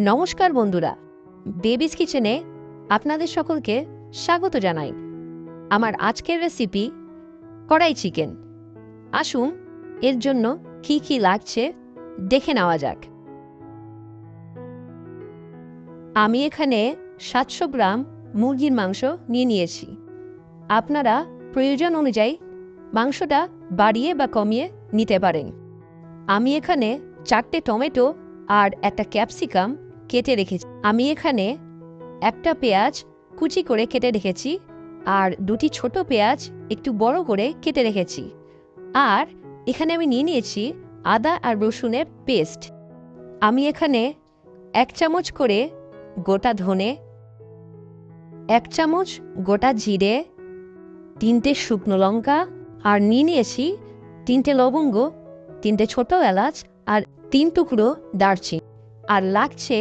নমস্কার বন্ধুরা বেবিস কিচেনে আপনাদের সকলকে স্বাগত জানাই। আমার আজকের রেসিপি কড়াই চিকেন আসুন, এর জন্য কি কি লাগছে দেখে নেওয়া যাক। আমি এখানে সাতশো গ্রাম মুরগির মাংস নিয়ে নিয়েছি। আপনারা প্রয়োজন অনুযায়ী মাংসটা বাড়িয়ে বা কমিয়ে নিতে পারেন। আমি এখানে চারটে টমেটো আর একটা ক্যাপসিকাম কেটে রেখেছি। আমি এখানে একটা পেঁয়াজ কুচি করে কেটে রেখেছি আর দুটি ছোট পেঁয়াজ একটু বড় করে কেটে রেখেছি। আর এখানে আমি নিয়ে নিয়েছি আদা আর রসুনের পেস্ট। আমি এখানে এক চামচ করে গোটা ধনে, এক চামচ গোটা জিরে, তিনটে শুকনো লঙ্কা আর নিয়ে নিয়েছি তিনটে লবঙ্গ, তিনটে ছোট এলাচ আর তিন টুকরো দারচিনি। আর লাগছে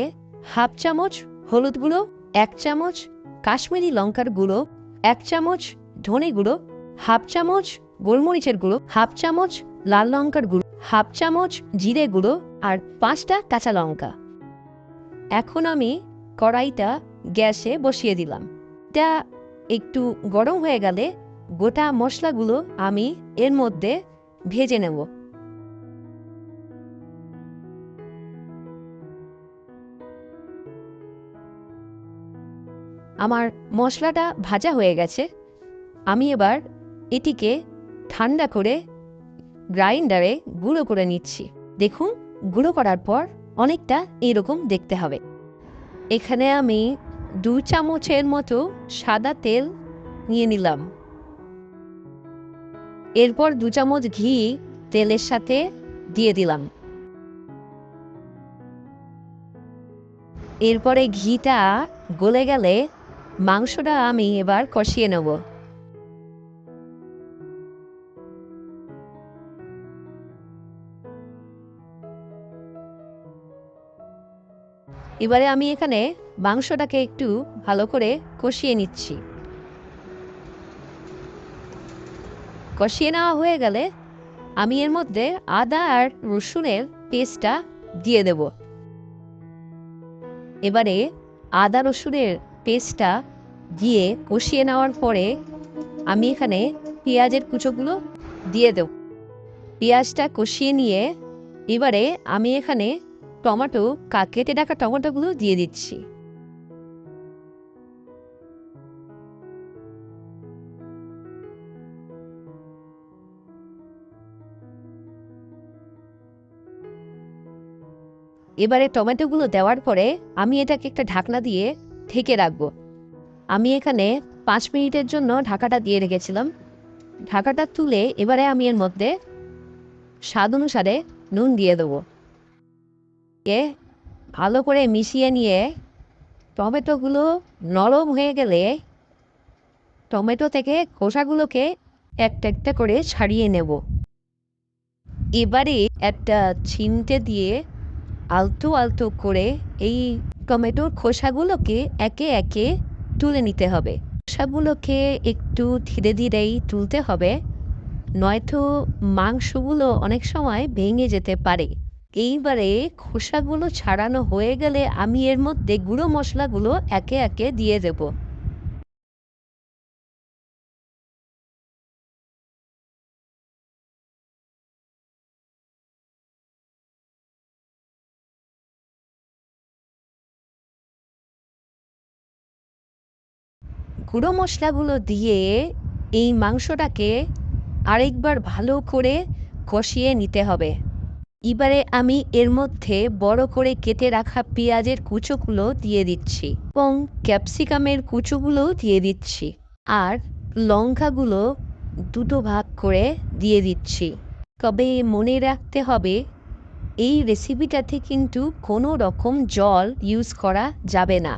হাফ চামচ হলুদ গুঁড়ো, এক চামচ কাশ্মীরি লঙ্কার গুঁড়ো, এক চামচ ধনে গুঁড়ো, হাফ চামচ গোলমরিচের গুঁড়ো, হাফ চামচ লাল লঙ্কার গুঁড়ো, হাফ চামচ জিরে গুঁড়ো আর পাঁচটা কাঁচা লঙ্কা। এখন আমি কড়াইটা গ্যাসে বসিয়ে দিলাম। এটা একটু গরম হয়ে গেলে গোটা মশলাগুলো আমি এর মধ্যে ভেজে নেব। আমার মশলাটা ভাজা হয়ে গেছে। আমি এবার এটিকে ঠান্ডা করে গ্রাইন্ডারে গুঁড়ো করে নিচ্ছি। দেখুন, গুঁড়ো করার পর অনেকটা এরকম দেখতে হবে। এখানে আমি দু চামচের মতো সাদা তেল নিয়ে নিলাম। এরপর দু চামচ ঘি তেলের সাথে দিয়ে দিলাম। এরপরে ঘিটা গলে গেলে মাংসটা আমি এবার কষিয়ে নেব। এবারে আমি এখানে মাংসটাকে একটু ভালো করে কষিয়ে নিচ্ছি। কষিয়ে নেওয়া হয়ে গেলে আমি এর মধ্যে আদা আর রসুনের পেস্টটা দিয়ে দেব। এবারে আদা রসুনের পেস্টটা দিয়ে কষিয়ে নেওয়ার পরে আমি এখানে পেঁয়াজের কুচোগুলো দিয়ে দেব। পেঁয়াজটা কষিয়ে নিয়ে এবারে আমি এখানে টমেটো কেটে রাখা টমেটোগুলো দিয়ে দিচ্ছি। এবারে টমেটোগুলো দেওয়ার পরে আমি এটাকে একটা ঢাকনা দিয়ে ঢেকে রাখব। আমি এখানে পাঁচ মিনিটের জন্য ঢাকাটা দিয়ে রেখেছিলাম। ঢাকাটা তুলে এবারে আমি এর মধ্যে স্বাদ অনুসারে নুন দিয়ে দেবো। এ ভালো করে মিশিয়ে নিয়ে টমেটোগুলো নরম হয়ে গেলে টমেটো থেকে খোসাগুলোকে একটা একটা করে ছাড়িয়ে নেব। এবারে একটা ছিনতে দিয়ে আলতো আলতো করে এই টমেটোর খোসাগুলোকে একে একে তুলে নিতে হবে। খোসাগুলোকে একটু ধীরে ধীরেই তুলতে হবে, নয়তো মাংসগুলো অনেক সময় ভেঙে যেতে পারে। এইবারে খোসাগুলো ছাড়ানো হয়ে গেলে আমি এর মধ্যে গুঁড়ো মশলাগুলো একে একে দিয়ে দেব। গুঁড়ো মশলাগুলো দিয়ে এই মাংসটাকে আরেকবার ভালো করে কষিয়ে নিতে হবে। এবারে আমি এর মধ্যে বড় করে কেটে রাখা পেঁয়াজের কুচোগুলো দিয়ে দিচ্ছি এবং ক্যাপসিকামের কুচোগুলোও দিয়ে দিচ্ছি আর লঙ্কাগুলো দুটো ভাগ করে দিয়ে দিচ্ছি। তবে মনে রাখতে হবে, এই রেসিপিটাতে কিন্তু কোনো রকম জল ইউজ করা যাবে না।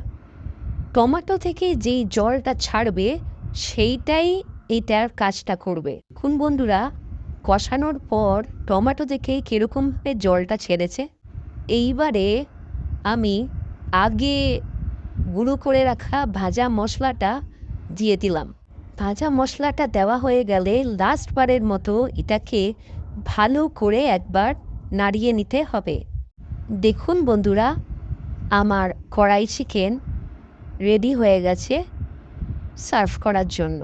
টমেটো থেকে যেই জলটা ছাড়বে, সেইটাই এটার কাজটা করবে। খুন বন্ধুরা, কষানোর পর টমেটো দেখে কীরকমভাবে জলটা ছেড়েছে। এইবারে আমি আগে গুঁড়ো করে রাখা ভাজা মশলাটা দিয়ে দিলাম। ভাজা মশলাটা দেওয়া হয়ে গেলে লাস্টবারের মতো এটাকে ভালো করে একবার নাড়িয়ে নিতে হবে। দেখুন বন্ধুরা, আমার কড়াই চিকেন রেডি হয়ে গেছে সার্ভ করার জন্য।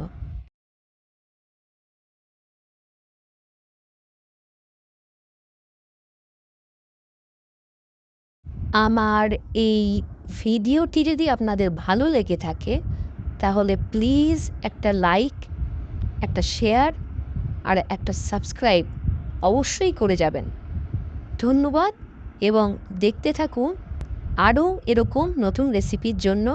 আমার এই ভিডিওটি যদি আপনাদের ভালো লেগে থাকে, তাহলে প্লিজ একটা লাইক একটা শেয়ার আর একটা সাবস্ক্রাইব অবশ্যই করে যাবেন। ধন্যবাদ এবং দেখতে থাকুন আরও এরকম নতুন রেসিপির জন্য।